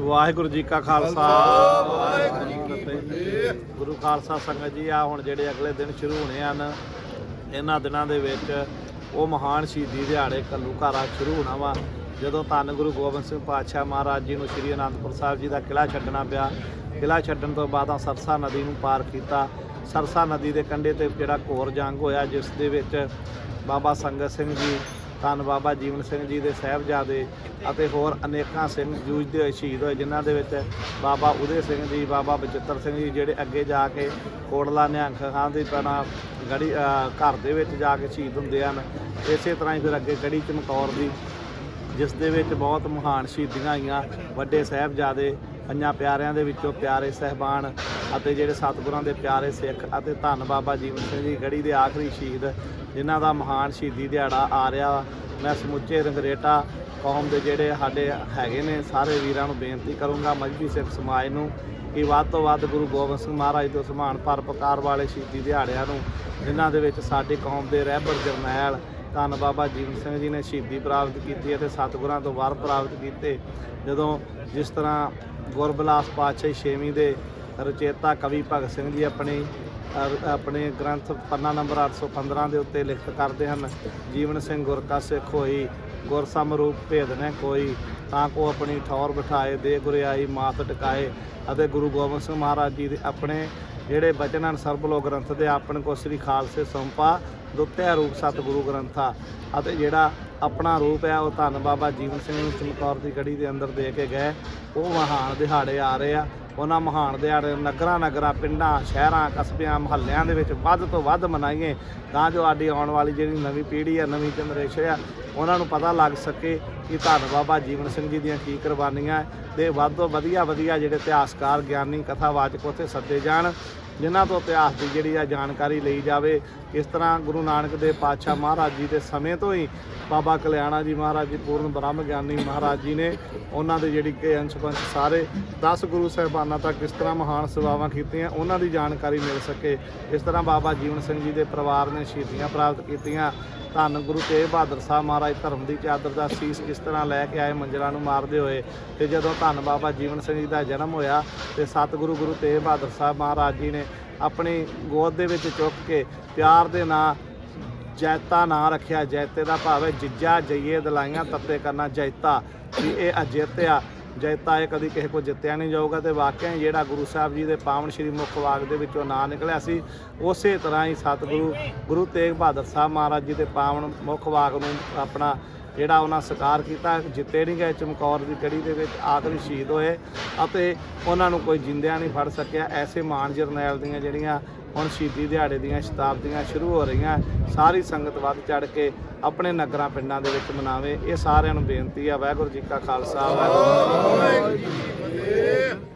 ਵਾਹਿਗੁਰੂ ਜੀ ਕਾ ਖਾਲਸਾ। ਵਾਹਿਗੁਰੂ ਜੀ ਕੀ ਫਤਿਹ ਗੁਰੂ ਖਾਲਸਾ ਸੰਗਤ ਜੀ ਆ ਹੁਣ ਜਿਹੜੇ ਅਗਲੇ ਦਿਨ ਸ਼ੁਰੂ ਹੋਣੇ ਹਨ, ਇਹਨਾਂ ਦਿਨਾਂ ਦੇ ਵਿੱਚ ਉਹ ਮਹਾਨ ਸ਼ਹੀਦੀ ਦਿਹਾੜੇ ਘੱਲੂਘਾਰਾ ਸ਼ੁਰੂ ਹੋਣਾ ਵਾ, ਜਦੋਂ ਧੰਨ ਗੁਰੂ ਗੋਬਿੰਦ ਸਿੰਘ ਪਾਤਸ਼ਾਹ ਮਹਾਰਾਜ ਜੀ ਨੂੰ ਸ੍ਰੀ ਅਨੰਦਪੁਰ ਸਾਹਿਬ ਜੀ ਦਾ ਕਿਲ੍ਹਾ ਛੱਡਣਾ ਪਿਆ। ਕਿਲ੍ਹਾ ਛੱਡਣ ਤੋਂ ਬਾਅਦ ਆ ਸਰਸਾ ਨਦੀ ਨੂੰ ਪਾਰ ਕੀਤਾ। ਸਰਸਾ ਨਦੀ ਦੇ ਕੰਢੇ ਤੇ ਜਿਹੜਾ ਘੋਰ ਜੰਗ ਹੋਇਆ, ਜਿਸ ਦੇ ਵਿੱਚ ਬਾਬਾ ਸੰਗਤ ਸਿੰਘ ਜੀ ਧੰਨ ਬਾਬਾ ਜੀਵਨ ਸਿੰਘ ਜੀ ਦੇ ਸਾਹਿਬਜ਼ਾਦੇ ਅਤੇ ਹੋਰ ਅਨੇਕਾਂ ਸਿੰਘ ਜੂਝਦੇ ਹੋਏ ਸ਼ਹੀਦ ਹੋਏ, ਜਿਨ੍ਹਾਂ ਦੇ ਵਿੱਚ ਬਾਬਾ ਉਦੇ ਸਿੰਘ ਜੀ, ਬਾਬਾ ਬਚਿੱਤਰ ਸਿੰਘ ਜੀ ਜਿਹੜੇ ਅੱਗੇ ਜਾ ਕੇ ਕੋਟਲਾ ਨਿਹੰਗ ਖਾਂ ਦੀ ਤਰ੍ਹਾਂ ਗੜੀ ਘਰ ਦੇ ਵਿੱਚ ਜਾ ਕੇ ਸ਼ਹੀਦ ਹੁੰਦੇ ਹਨ। ਇਸੇ ਤਰ੍ਹਾਂ ਹੀ ਫਿਰ ਅੱਗੇ ਗੜੀ ਚਮਕੌਰ ਦੀ, ਜਿਸ ਦੇ ਵਿੱਚ ਬਹੁਤ ਮਹਾਨ ਸ਼ਹੀਦੀਆਂ ਆਈਆਂ, ਵੱਡੇ ਸਾਹਿਬਜ਼ਾਦੇ ਪੰਜਾਂ ਪਿਆਰਿਆਂ ਦੇ ਵਿੱਚੋਂ ਪਿਆਰੇ ਸਹਿਬਾਨ ਅਤੇ ਜਿਹੜੇ ਸਤਿਗੁਰਾਂ ਦੇ ਪਿਆਰੇ ਸਿੱਖ ਅਤੇ ਧੰਨ ਬਾਬਾ ਜੀਵਨ ਸਿੰਘ ਜੀ ਗੜੀ ਦੇ ਆਖਰੀ ਸ਼ਹੀਦ, ਜਿਨ੍ਹਾਂ ਦਾ ਮਹਾਨ ਸ਼ਹੀਦੀ ਦਿਹਾੜਾ ਆ ਰਿਹਾ ਵਾ। ਮੈਂ ਸਮੁੱਚੇ ਰੰਗਰੇਟਾ ਕੌਮ ਦੇ ਜਿਹੜੇ ਸਾਡੇ ਹੈਗੇ ਨੇ, ਸਾਰੇ ਵੀਰਾਂ ਨੂੰ ਬੇਨਤੀ ਕਰੂੰਗਾ ਮਜਬੀ ਸਿੱਖ ਸਮਾਜ ਨੂੰ ਕਿ ਵੱਧ ਤੋਂ ਵੱਧ ਗੁਰੂ ਗੋਬਿੰਦ ਸਿੰਘ ਮਹਾਰਾਜ ਤੋਂ ਸਮਾਨ ਪਰਪਕਾਰ ਵਾਲੇ ਸ਼ਹੀਦੀ ਦਿਹਾੜਿਆਂ ਨੂੰ, ਜਿਨ੍ਹਾਂ ਦੇ ਵਿੱਚ ਸਾਡੀ ਕੌਮ ਦੇ ਰਹਿਬਰ ਜਰਨੈਲ ਧੰਨ ਬਾਬਾ ਜੀਵਨ ਸਿੰਘ ਜੀ ਨੇ ਸ਼ਹੀਦੀ ਪ੍ਰਾਪਤ ਕੀਤੀ ਅਤੇ ਸਤਿਗੁਰਾਂ ਤੋਂ ਵਰ ਪ੍ਰਾਪਤ ਕੀਤੇ ਜਦੋਂ ਜਿਸ ਤਰ੍ਹਾਂ ਗੁਰਬਿਲਾਸ ਪਾਤਸ਼ਾਹੀ ਛੇਵੀਂ ਦੇ ਰਚੇਤਾ ਕਵੀ ਭਗਤ ਸਿੰਘ ਜੀ ਆਪਣੀ ਆਪਣੇ ਗ੍ਰੰਥ ਪੰਨਾ ਨੰਬਰ 815 ਦੇ ਉੱਤੇ ਲਿਖਤ ਕਰਦੇ ਹਨ, ਜੀਵਨ ਸਿੰਘ ਗੁਰ ਕਾ ਸਿੱਖ ਹੋਈ, ਗੁਰ ਸਮਰੂਪ ਭੇਦ ਨੇ ਕੋਈ, ਤਾਂ ਕੋ ਆਪਣੀ ਠੌਰ ਬਿਠਾਏ, ਦੇ ਗੁਰਿਆਈ ਮਾਤ ਟਿਕਾਏ, ਅਤੇ ਗੁਰੂ ਗੋਬਿੰਦ ਸਿੰਘ ਮਹਾਰਾਜ ਜੀ ਦੇ ਆਪਣੇ ਜਿਹੜੇ ਬਚਨ ਹਨ ਸਰਬਲੋ ਗ੍ਰੰਥ ਦੇ, ਆਪਣ ਕੋ ਸ੍ਰੀ ਖਾਲਸੇ ਸੰਪਾ, ਦੁੱਤਿਆ ਰੂਪ ਸਤਿਗੁਰੂ ਗ੍ਰੰਥਾ, ਅਤੇ ਜਿਹੜਾ ਆਪਣਾ ਰੂਪ ਹੈ ਉਹ ਧੰਨ ਬਾਬਾ ਜੀਵਨ ਸਿੰਘ ਨੂੰ ਚਮਕੌਰ ਦੀ ਗੜੀ ਦੇ ਅੰਦਰ ਦੇ ਕੇ ਗਏ, ਉਹ ਮਹਾਨ ਦਿਹਾੜੇ ਆ ਰਹੇ ਆ ਉਹਨਾਂ ਮਹਾਨ ਦਿਹਾੜੇ ਨਗਰਾਂ ਨਗਰਾਂ, ਪਿੰਡਾਂ, ਸ਼ਹਿਰਾਂ, ਕਸਬਿਆਂ, ਮੁਹੱਲਿਆਂ ਦੇ ਵਿੱਚ ਵੱਧ ਤੋਂ ਵੱਧ ਮਨਾਈਏ। ਤਾਂ ਜੋ ਸਾਡੀ ਆਉਣ ਵਾਲੀ ਜਿਹੜੀ ਨਵੀਂ ਪੀੜ੍ਹੀ ਆ, ਨਵੀਂ ਜਨਰੇਸ਼ਨ ਆ, ਉਹਨਾਂ ਨੂੰ ਪਤਾ ਲੱਗ ਸਕੇ ਕਿ ਧੰਨ ਬਾਬਾ ਜੀਵਨ ਸਿੰਘ ਜੀ ਦੀਆਂ ਕੀ ਕੁਰਬਾਨੀਆਂ ਹੈ ਵੱਧ ਤੋਂ ਵਧੀਆ ਵਧੀਆ ਜਿਹੜੇ ਇਤਿਹਾਸਕਾਰ, ਗਿਆਨੀ, ਕਥਾਵਾਚਕ ਉੱਥੇ ਸੱਦੇ ਜਾਣ। ਜਿਨ੍ਹਾਂ ਤੋਂ ਇਤਿਹਾਸ ਦੀ ਜਿਹੜੀ ਆ ਜਾਣਕਾਰੀ ਲਈ ਜਾਵੇ। ਇਸ ਤਰ੍ਹਾਂ ਗੁਰੂ ਨਾਨਕ ਦੇਵ ਪਾਤਸ਼ਾਹ ਮਹਾਰਾਜ ਜੀ ਦੇ ਸਮੇਂ ਤੋਂ ਹੀ ਬਾਬਾ ਕਲਿਆਣਾ ਜੀ ਮਹਾਰਾਜ ਜੀ ਪੂਰਨ ਬ੍ਰਹਮ ਗਿਆਨੀ ਮਹਾਰਾਜ ਜੀ ਨੇ ਉਹਨਾਂ ਦੇ ਜਿਹੜੀ ਕਿ ਅੰਸ਼ ਪੰਸ਼ ਸਾਰੇ 10 ਗੁਰੂ ਸਾਹਿਬਾਨਾਂ ਤੱਕ ਕਿਸ ਤਰ੍ਹਾਂ ਮਹਾਨ ਸੇਵਾਵਾਂ ਕੀਤੀਆਂ, ਉਹਨਾਂ ਦੀ ਜਾਣਕਾਰੀ ਮਿਲ ਸਕੇ। ਇਸ ਤਰ੍ਹਾਂ ਬਾਬਾ ਜੀਵਨ ਸਿੰਘ ਜੀ ਦੇ ਪਰਿਵਾਰ ਨੇ ਸ਼ਹੀਦੀਆਂ ਪ੍ਰਾਪਤ ਕੀਤੀਆਂ। ਧੰਨ ਗੁਰੂ ਤੇਗ ਬਹਾਦਰ ਸਾਹਿਬ ਮਹਾਰਾਜ ਧਰਮ ਦੀ ਚਾਦਰ ਦਾ ਸੀਸ ਕਿਸ ਤਰ੍ਹਾਂ ਲੈ ਕੇ ਆਏ ਮੰਜਰਾਂ ਨੂੰ ਮਾਰਦੇ ਹੋਏ। ਤੇ ਜਦੋਂ ਧੰਨ ਬਾਬਾ ਜੀਵਨ ਸਿੰਘ ਜੀ ਦਾ ਜਨਮ ਹੋਇਆ ਤੇ ਸਤਿਗੁਰੂ ਗੁਰੂ ਤੇਗ ਬਹਾਦਰ ਸਾਹਿਬ ਮਹਾਰਾਜ ਜੀ ਨੇ ਆਪਣੀ ਗੋਦ ਦੇ ਵਿੱਚ ਚੁੱਕ ਕੇ ਪਿਆਰ ਦੇ ਨਾਂ, ਜੈਤਾ ਨਾਂ ਰੱਖਿਆ। ਜੈਤੇ ਦਾ ਭਾਵ ਹੈ, ਜਿੱਜਾ ਜਈਏ, ਦਲਾਈਆਂ ਤੱਤੇ ਕਰਨਾ ਜੈਤਾ। ਵੀ ਇਹ ਅਜਿੱਤਿਆ ਜੈਤਾ ਹੈ ਕਦੀ ਕਿਸੇ ਕੋ ਜਿੱਤਿਆ ਨਹੀਂ ਜਾਊਗਾ ਤੇ ਵਾਕਿਆ ਹੀ ਜਿਹੜਾ ਗੁਰੂ ਸਾਹਿਬ ਜੀ ਦੇ ਪਾਵਨ ਸ਼੍ਰੀ ਮੁਖ ਵਾਗ ਦੇ ਵਿੱਚੋਂ ਨਾਂ ਨਿਕਲਿਆ ਸੀ, ਉਸੇ ਤਰ੍ਹਾਂ ਹੀ ਸਤਿਗੁਰੂ ਗੁਰੂ ਤੇਗ ਬਹਾਦਰ ਸਾਹਿਬ ਮਹਾਰਾਜ ਜੀ ਦੇ ਪਾਵਨ ਮੁਖ ਵਾਗ ਨੂੰ ਆਪਣਾ ਜਿਹੜਾ ਉਹਨਾਂ ਸਕਾਰ ਕੀਤਾ, ਜਿੱਤੇ ਨਹੀਂ ਗਏ ਚਮਕੌਰ ਦੀ ਗੜੀ ਦੇ ਵਿੱਚ, ਆਖਰੀ ਸ਼ਹੀਦ ਹੋਏ ਅਤੇ ਉਹਨਾਂ ਨੂੰ ਕੋਈ ਜਿੰਦਿਆਂ ਨਹੀਂ ਫੜ ਸਕਿਆ। ਐਸੇ ਮਾਨ ਜਰਨੈਲ ਦੀਆਂ ਜਿਹੜੀਆਂ ਹੁਣ ਸ਼ਹੀਦੀ ਦਿਹਾੜੇ ਦੀਆਂ ਸ਼ਤਾਬਦੀਆਂ ਸ਼ੁਰੂ ਹੋ ਰਹੀਆਂ, ਸਾਰੀ ਸੰਗਤ ਵੱਧ ਚੜ ਕੇ ਆਪਣੇ ਨਗਰਾਂ ਪਿੰਡਾਂ ਦੇ ਵਿੱਚ ਮਨਾਵੇ। ਇਹ ਸਾਰਿਆਂ ਨੂੰ ਬੇਨਤੀ ਆ। ਵਾਹਿਗੁਰੂ ਜੀ ਕਾ ਖਾਲਸਾ, ਵਾਹਿਗੁਰੂ ਜੀ ਕੀ ਫਤਿਹ।